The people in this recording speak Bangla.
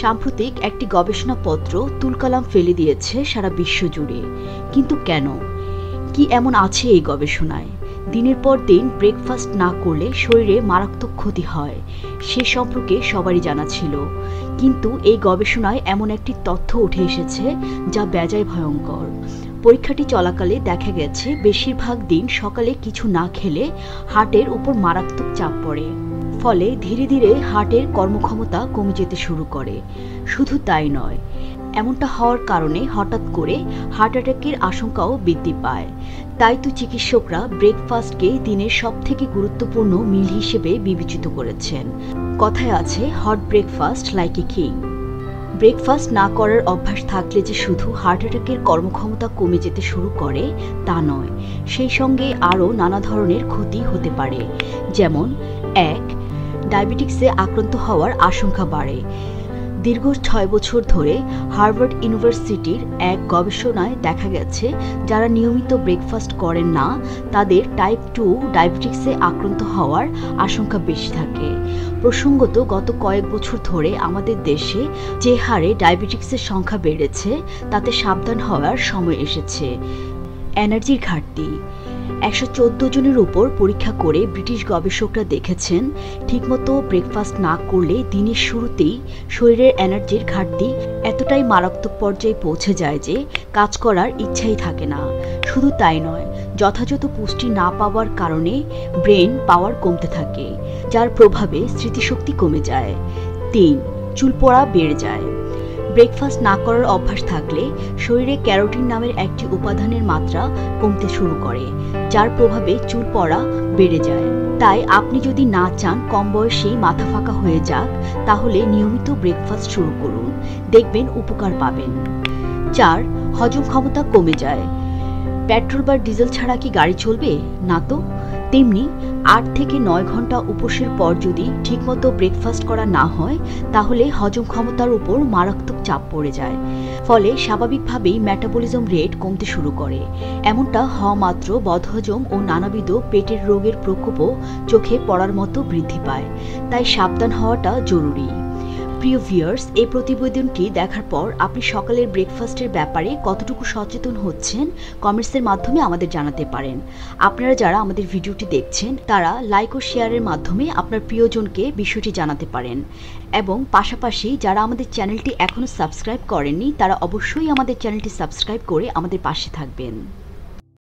সাম্প্রতিক একটি গবেষণাপত্র তুলকালাম ফেলে দিয়েছে সারা বিশ্ব জুড়ে। কিন্তু কেন? কি এমন আছে এই গবেষণায়? দিনের পর দিন ব্রেকফাস্ট না করলে শরীরে মারাত্মক ক্ষতি হয়, সে সম্পর্কে সবারই জানা ছিল। কিন্তু এই গবেষণায় এমন একটি তথ্য উঠে এসেছে যা বেজায় ভয়ঙ্কর। পরীক্ষাটি চলাকালে দেখা গেছে, বেশিরভাগ দিন সকালে কিছু না খেলে হার্টের উপর মারাত্মক চাপ পড়ে। ফলে ধীরে ধীরে হার্টের কর্মক্ষমতা কমে যেতে শুরু করে। শুধু তাই নয়, এমনটা হওয়ার কারণে হঠাৎ করে হার্ট অ্যাটাকের আশঙ্কাও বৃদ্ধি পায়। তাই তো চিকিৎসকরা ব্রেকফাস্টকে দিনের সব থেকে গুরুত্বপূর্ণ মিল হিসেবে বিবেচিত করেছেন। কথায় আছে hot breakfast like a king breakfast না করার অভ্যাস থাকলে যে শুধু হার্ট অ্যাটাকের কর্মক্ষমতা কমে যেতে শুরু করে, তা নয়। সেই সঙ্গে আরও নানা ধরনের ক্ষতি হতে পারে। যেমন, এক ডায়াবেটিক্সে আক্রান্ত হওয়ার আশঙ্কা বাড়ে। দীর্ঘ ছয় বছর ধরে হার্ভার্ড ইউনিভার্সিটির এক গবেষণায় দেখা গেছে, যারা নিয়মিত ব্রেকফাস্ট করেন না, তাদের টাইপ টু ডায়াবেটিক্সে আক্রান্ত হওয়ার আশঙ্কা বেশি থাকে। প্রসঙ্গত, গত কয়েক বছর ধরে আমাদের দেশে যে হারে ডায়াবেটিক্সের সংখ্যা বেড়েছে, তাতে সাবধান হওয়ার সময় এসেছে। এনার্জির ঘাটতি। একশো চোদ্দ জনের উপর পরীক্ষা করে ব্রিটিশ গবেষকরা দেখেছেন, ঠিকমতো ব্রেকফাস্ট না করলে দিনের শুরুতেই শরীরের এনার্জির ঘাটতি এতটাই মারাত্মক পর্যায়ে পৌঁছে যায় যে কাজ করার ইচ্ছাই থাকে না। শুধু তাই নয়, যথাযথ পুষ্টি না পাওয়ার কারণে ব্রেন পাওয়ার কমতে থাকে, যার প্রভাবে স্মৃতিশক্তি কমে যায়। তিন, চুল পড়া বেড়ে যায়। ব্রেকফাস্ট না করার অভ্যাস থাকলে শরীরে ক্যারোটিন নামের একটি উপাদানের মাত্রা কমতে শুরু করে, যার প্রভাবে চুল পড়া বেড়ে যায়। তাই আপনি যদি না চান কম বয়সেই মাথা ফাঁকা হয়ে যাক, তাহলে নিয়মিত ব্রেকফাস্ট শুরু করুন। দেখবেন উপকার পাবেন। চার, হজম ক্ষমতা কমে যায়। পেট্রোল বা ডিজেল ছাড়া কি গাড়ি চলবে? না তো? তেমনি আট থেকে নয় ঘণ্টা উপোসের পর যদি ঠিকমতো ব্রেকফাস্ট করা না হয়, তাহলে হজম ক্ষমতার উপর মারাত্মক চাপ পড়ে যায়। ফলে স্বাভাবিকভাবেই ম্যাটাবলিজম রেট কমতে শুরু করে। এমনটা হওয়া মাত্র বদহজম ও নানাবিধ পেটের রোগের প্রকোপও চোখে পড়ার মতো বৃদ্ধি পায়। তাই সাবধান হওয়াটা জরুরি। প্রিয় ভিউয়ার্স, এই প্রতিবেদনটি দেখার পর আপনি সকালের ব্রেকফাস্টের ব্যাপারে কতটুকু সচেতন হচ্ছেন কমেন্টসের মাধ্যমে আমাদের জানাতে পারেন। আপনারা যারা আমাদের ভিডিওটি দেখছেন, তারা লাইক ও শেয়ারের মাধ্যমে আপনার প্রিয়জনকে বিষয়টি জানাতে পারেন। এবং পাশাপাশি যারা আমাদের চ্যানেলটি এখনও সাবস্ক্রাইব করেননি, তারা অবশ্যই আমাদের চ্যানেলটি সাবস্ক্রাইব করে আমাদের পাশে থাকবেন।